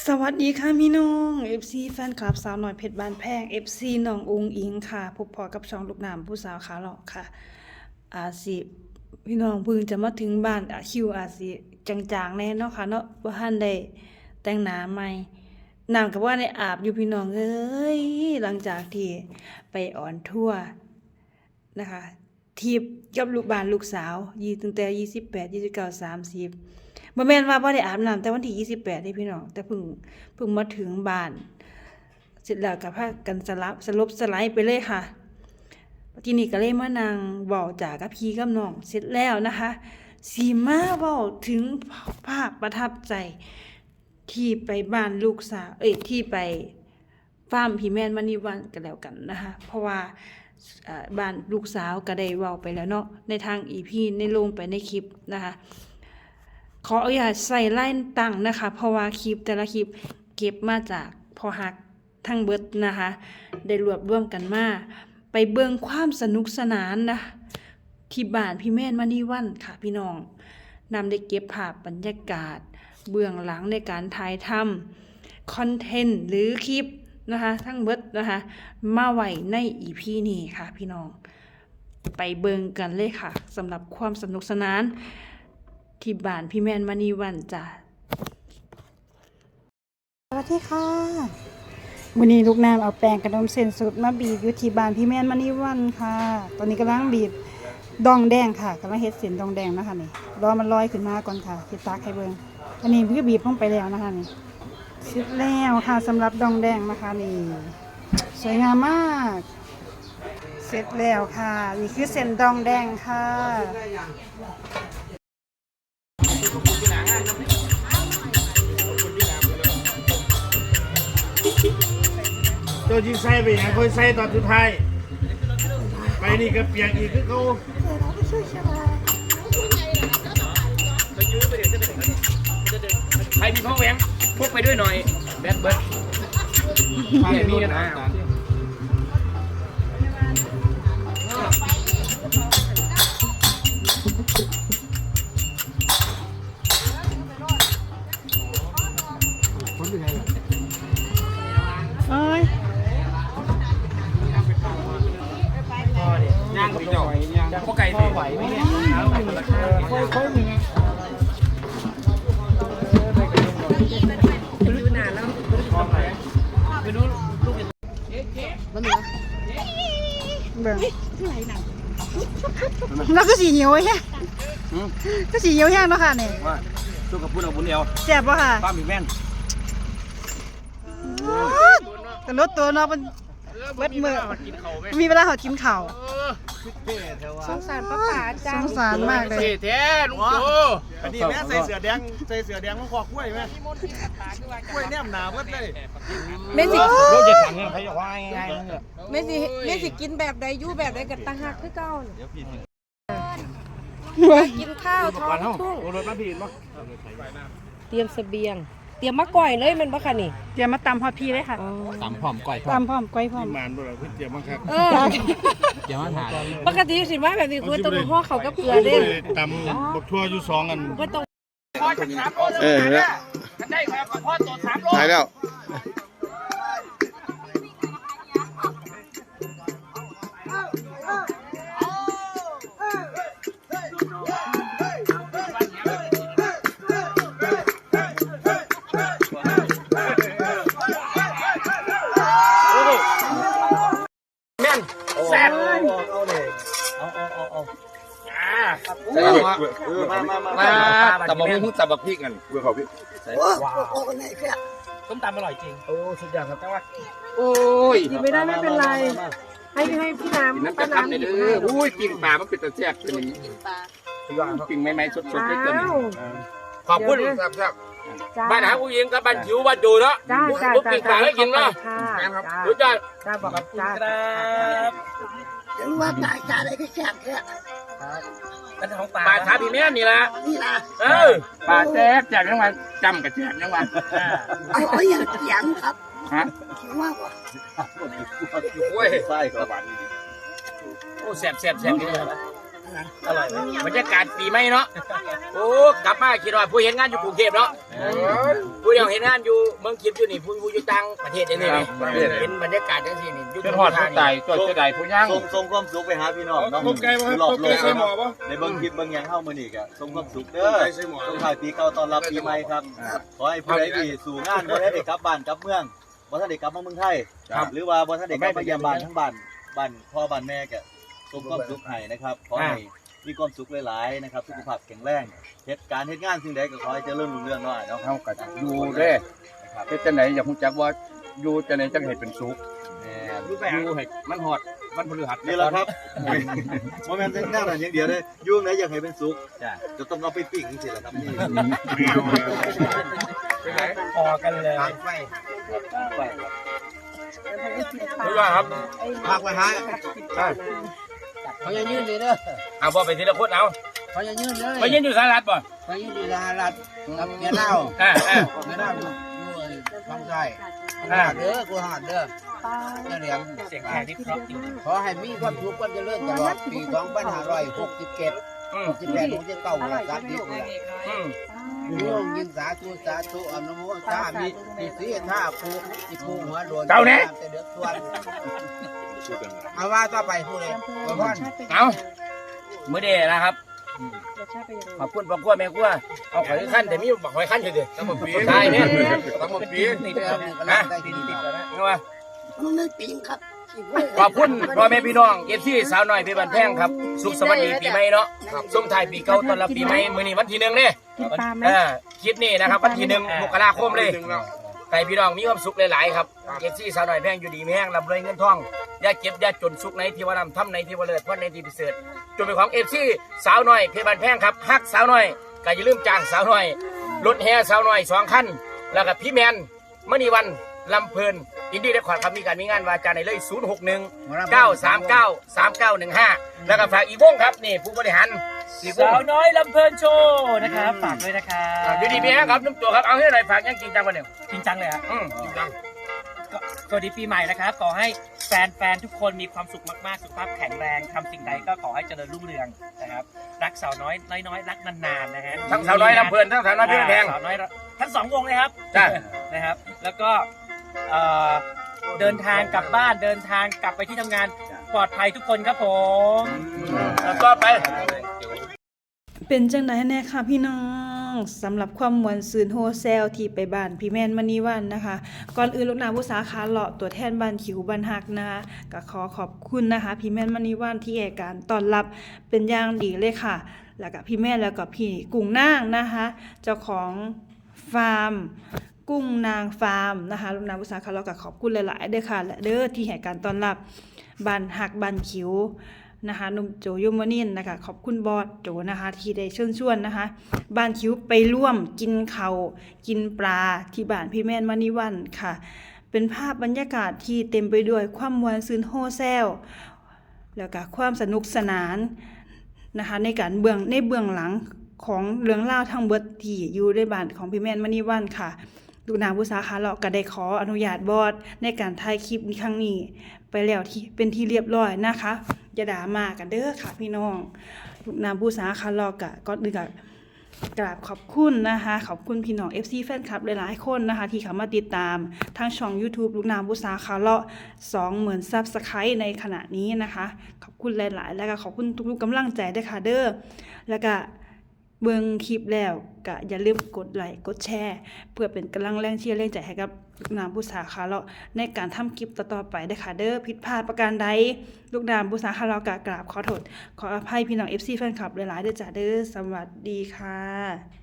สวัสดีค่ะพี่น้อง FC แฟนคลับสาวหน่อยเพชรบานแพง FC น้ององอิงค่ะพบพอกับช่องลูกน้ำผู้สาวขาหลอกค่ะ อาสิพี่น้องเพิ่งจะมาถึงบ้านอาคิวอาสิจางๆแน่เนาะค่ะเนาะว่าท่านได้แต่งหน้าใหม่น้ำกับว่าได้อาบอยู่พี่น้องเอ้ยหลังจากที่ไปอ่อนทั่วนะคะทีบกับลูกบ้านลูกสาวยีตั้งแต่ยี่สิบแปดยี่สิบเก้าสามสิบ บ่แม่นว่าบ่ได้อาบน้ำแต่วันที่ยี่สิบแปดนี่พี่น้องแต่เพิ่งเพิ่งมาถึงบ้าน เสร็จแล้วก็พากันสลับสลบสไลด์ไปเลยค่ะทีนี้ก็เลยมานังเว้าจากับพี่กับน้องเสร็จแล้วนะคะสีมาเว้าถึงภาพประทับใจ ที่ไปบ้านลูกสาวเอ้ยที่ไปฟาร์มพี่แม่นมานี่วันกันแล้วกันนะคะ เพราะว่าอ่าบ้านลูกสาวก็ได้เว้าไปแล้วเนาะในทางอีพีในลงไปในคลิปนะคะ ขออนุญาใส่ไล่ตั้งนะคะ เพราะว่าคลิปแต่ละคลิปเก็บมาจากพอหักทั้งเบิดนะคะ ได้รวบรวมกันมา ไปเบิ่งความสนุกสนานนะที่บ้านพี่แม่นมานี่วันค่ะพี่น้องนำได้เก็บภาพบรรยากาศ เบื้องหลังในการถ่ายทำคอนเทนต์หรือคลิปนะคะทั้งเบิดนะคะมาไว้ในอีพีนี้ค่ะพี่น้อง ไปเบิงกันเลยค่ะสำหรับความสนุกสนาน ที่บ้านพี่แมนมณีวันจ้ะสวัสดีค่ะวันนี้ลูกน้ำเอาแป้งกระดมเส้นสุดมาบีบอยู่ที่บ้านพี่แมนมณีวันค่ะ ตอนนี้กำลังบีบดองแดงค่ะกำลังเฮ็ดเส้นดองแดงนะคะนี่รอมันลอยขึ้นมาก่อนค่ะที่ตักให้เบิ่งอันนี้พี่บีบลงไปแล้วนะคะนี่เสร็จแล้วค่ะสำหรับดองแดงนะคะนี่สวยงามมาก เสร็จแล้วค่ะ นี่คือเส้นดองแดงค่ะ จ้าจิงใส่ไปอย่างค่อยใส่ตอนสุดท้าย ไปนี่ก็เปียกอีกคือเขาใครมีพ่อแหวงพกไปด้วยหน่อยแบดเบิร์ดไม่มีนะ วกไก่สิไหวไหมเนี่ยค่อยๆมีอยู่นานแล้วไปดูลูกเบิ่งแล้วก็สีเหี่ยวแฮะก็สีเหี่ยวแห้งเนาะค่ะนี่ว่าสู้กับพูดเอาบุญเดียวแซ่บป่ะค่ะป้ามีแม่นกระลดตัวเนาะมันเบิดมื้อกินเขาไหมมีเวลาเขากินข้าว สงสารป้าป๋าสจังงสารมากเลย แท้ลุงโจอันนี้แม่ใส่เสือแดงใส่เสือแดงมาขอกล้วยไหมกล้วยแนมหนาเบิดเลยแม่สิรถจะถังเนี่ยใครจะว่าง่ายๆเนี่ยแม่สิแม่สิกินแบบใดอยู่แบบใดกับตาหักคือเก่าน่ะกินข้าวท้องทุ่งรถมาผิดมั้งเตรียมเสบียงเตรียมมะก่อยเลยแมันบ่คะนี่เดี๋ยวมาตำฮอดพี่เลยค่ะตำพร้อมก่อยตำพร้อมก้อยพร้อม มานบ่ล่ะพี่เจียมังคักเออเดี๋ยวมาถามปกติสิว่าแบบนี้คือต้องห่อเขากับเกลือเด้ตำบกทั่วอยู่สองอัน บ่ต้อง เออแล้วได้ครับพ่อตัวสามโลถ่ายแล้ว มามามามาตับบักหุ่งตับบักพริกกันเพื่อเขาพี่ส้มตำอร่อยจริง โอ้สุดยอดครับแต่ว่าโอ้ยกินไม่ได้ไม่เป็นไร ให้ให้พี่น้ำน้ำกระทำเลยเด้ออุ้ยกิ่งปลามันเป็นตะแซ่บเป็นอย่างนี้กิ่งปลากิ่งไม้ไม้สดๆด้วยตัวนี้อ้าวขอบคุณครับครับจ้าบ้านหาผู้หญิงกับบ้านจิ๋วบ้านดูเนาะลูกปีกิ่งปลาให้กินเนาะค่ะจ้ารู้จักจ้าบอกขอบคุณครับถึงว่าตายตายอะไรก็แซ่บแท้ เป็นของปลาปลาชาพี่แม่นี่ละนี่ล่ะเออปลาแซ่บแซ่บยังไงจำกับแซ่บยังไงเอาเอาอย่างเสียงครับฮะคิดว่าว่าโอ้ยใช่ครับโอ้แซ่บแซ่บแซ่บนี่เลย อร่อยไหมบรรยากาศปีใหม่เนาะโอ้กลับมาคิดว่าผู้เห็นงานอยู่กรุงเทพเนาะผู้เดียวเห็นงานอยู่เมืองคิดอยู่นี่ผู้ผู้อยู่ต่างประเทศนี่นี่เห็นบรรยากาศจังซี่นี่อยู่เป็นหอดผู้ตายตัวจะได้ผู้ย่างส่งส่งความสุขไปหาพี่น้องน้องพบไก่บ่ครับรอบพบโลไก่กใส่หม้อบ่ในเบิ่งคลิปเบิ่งหยังเฮามื้อนี้ก็ส่งความสุขเด้อไก่ใส่หม้อส่งท้ายปีเก่าต้อนรับปีใหม่ครับขอให้ผู้ใดที่สู่งานบ่ได้ได้กลับบ้านกลับเมืองบ่ทันได้กลับมาเมืองไทยหรือว่าบ่ทันได้กลับมาเยี่ยมบ้านทั้งบ้านบ้านพ่อบ้านแม่ก็ ส่งความสุขให้นะครับขอให้มีความสุขหลายๆนะครับสุขภาพแข็งแรงเหตุการณ์เหตุงานสิ่งใดก็ขอให้เจริญรุ่งเรืองเนาะเนาะเฮาก็อยู่เด้นะครับเฮ็ดจังไดอยากฮู้จักว่าอยู่จังไดจังเฮ็ดเป็นสุขแม่อยู่ให้มันฮอดวันพฤหัสนี่แหละครับโมเมนต์แน่นอนอย่างเดียวเลยยุ่งไหนอยากให้เป็นสุขจะต้องเอาไปปิ้งจริงๆแหละครับนี่พอกันเลยไปรู้ว่าครับพักไว้ฮะ เขาจะยื่นเลยเด้อเอาบ่ไปทีละคนเอาเขาจะยื่นเลยไปยืนอยู่สหรัฐบ่เขายื่นอยู่สหรัฐกับเมียเล่าอ่าอ่าเมียเล่าอยู่อยู่ฟังไส้กูหาดเด้อกูหาดเด้อเจะเหลียงเสียงแขกที่เพราะจริงขอให้มีความสุขความเจริญตลอดปี2567อืม68 69เนี่ย30เนี่ยอืมโยงยิงสาธุสาธุอนุโมทนามีสิสีท่าภูสิภูหัวโดนเจ้าแน่จะเดือดส่วน เอาว่าต่อไปพูดเลยบ่พอนเอามื้อเดนะครับ ขอบคุณพ่อครัวแม่ครัวเอาข่อยขั้นแต่มีบักข่อยขั้นอยู่ดิต้องมาปีใช่เนี่ยต้องมาปีนี่นี่เด้อนี่ก็รันะบได้ดีติดแล้วนะเอาว่ามันไม่ปิงครับขอบคุณพ่อแม่พี่น้องเอฟซีสาวน้อยพี่บันแพงครับ สุขสวัสดีปีใหม่เนาะส่งท้ายปีเก่าต้อนรับปีใหม่มื้อนี้วันที่หนึ่งเนี่ยเออคลิปนี้นะครับวันที่หนึ่งมกราคมเลยให้พี่น้องมีความสุขหลายๆครับเอฟซีสาวน้อยแพงอยู่ดีมีแห้งร่ำรวยเงินทองอ ย่าเก็บอย่าจนสุขในที่ว่านำทำในที่ว่าเลิศเพราะในที่พิเศษจนเป็นของเอฟซีสาวน้อยพี่บันแพงครับฮักสาวน้อยก็อย่าลืมจ้างสาวน้อยรถแห่สาวน้อยสองคันแล้วก็พี่แมนมณีวันลำเพลินอินดี้เรคคอร์ดครับมีการมีงานวาจาในเลย 061 939 3915 แล้วก็ฝากอีกวงครับนี่ผู้บริหารอีกวงสาวน้อยลำเพลินโชว์นะครับฝากด้วยนะครับอยู่ดีมีแฮะครับน้ำตัวครับเอาให้หน่อยฝากยังจริงจังวันหนึ่งจริงจังเลยฮะอืมจริงจังก็สวัสดีปีใหม่นะครับขอให้ แฟนๆ ทุกคนมีความสุขมากๆ สุขภาพแข็งแรงทำสิ่งใดก็ขอให้เจริญรุ่งเรืองนะครับ รักสาวน้อยน้อยๆรักนานๆนะฮะทั้งสาวน้อยลำเพลินทั้งสาวน้อยพี่แพงสาวน้อยทั้งสองวงเลยครับจ้ะนะครับ แล้วก็เอ่อเดินทางกลับบ้านเดินทางกลับไปที่ทำงานปลอดภัยทุกคนครับผมแล้วก็ไป เป็นจังไดแน่ค่ะพี่น้อง สำหรับความมวลซืนโฮเซลที่ไปบ้านพี่แมนมณีวันนะคะ ก่อนอื่นลูกน้ำผู้สาขาเลาะตัวแทนบ้านขิวบ้านหักนะคะก็ขอขอบคุณนะคะพี่แมนมณีวันที่ให้การต้อนรับเป็นอย่างดีเลยค่ะ แล้วก็พี่แม่แล้วก็พี่กุ้งนางนะคะ เจ้าของฟาร์มกุ้งนางฟาร์มนะคะลูกน้ำผู้สาขาเราก็ขอบคุณหลายๆเด้อค่ะและเด้อที่ให้การต้อนรับบ้านหักบ้านขิว นะคะหนุ่มโจยมนินนะคะขอบคุณบอสโจนะคะ ที่ได้เชิญชวนนะคะ บ้านคิ้วไปร่วมกินเขาวกินปลาที่บ้านพี่แม่นมานิวันค่ะ เป็นภาพบรรยากาศที่เต็มไปด้วยความมวลซืนโฮแซลแล้วก็ความสนุกสนานนะคะในการเบื้องในเบื้องหลังของเรื่องเล่าทั้งเบิดที่อยู่ในบ้านของพี่แม่นมานิวันค่ะลูกนางผู้สาขาเราก็ได้ขออนุญาตบอสในการถ่ายคลิปในครั้งนี้ ไปแล้วที่เป็นที่เรียบร้อยนะคะ อย่าด่ามากันเด้อค่ะพี่น้องลูกนามผู้สาคาลอกะก็ดึกะกราบขอบคุณนะคะ ขอบคุณพี่น้อง FC แฟนคลับหลายๆคนนะคะ ที่เข้ามาติดตามทางช่อง YouTube ลูกนามผู้สาคาเลาะ20,000ซับสไครต์ในขณะนี้นะคะ ขอบคุณหลาย ๆ แล้วก็ขอบคุณทุกๆกำลังใจด้วยค่ะเด้อแล้วก็ เบิ่งคลิปแล้วก็อย่าลืมกดไลค์กดแชร์ เพื่อเป็นกำลังแรงเชียร์แรงใจให้กับลูกนามผู้สาขาเลาะในการทำคลิปต่อๆไปได้ค่ะเด้อผิดพลาดประการใดลูกนามผู้สาขาเลาะกะกราบขอโทษขออภัยพี่น้องเอฟซีแฟนคลับหลายๆเด้อจ้าเด้อสวัสดีค่ะ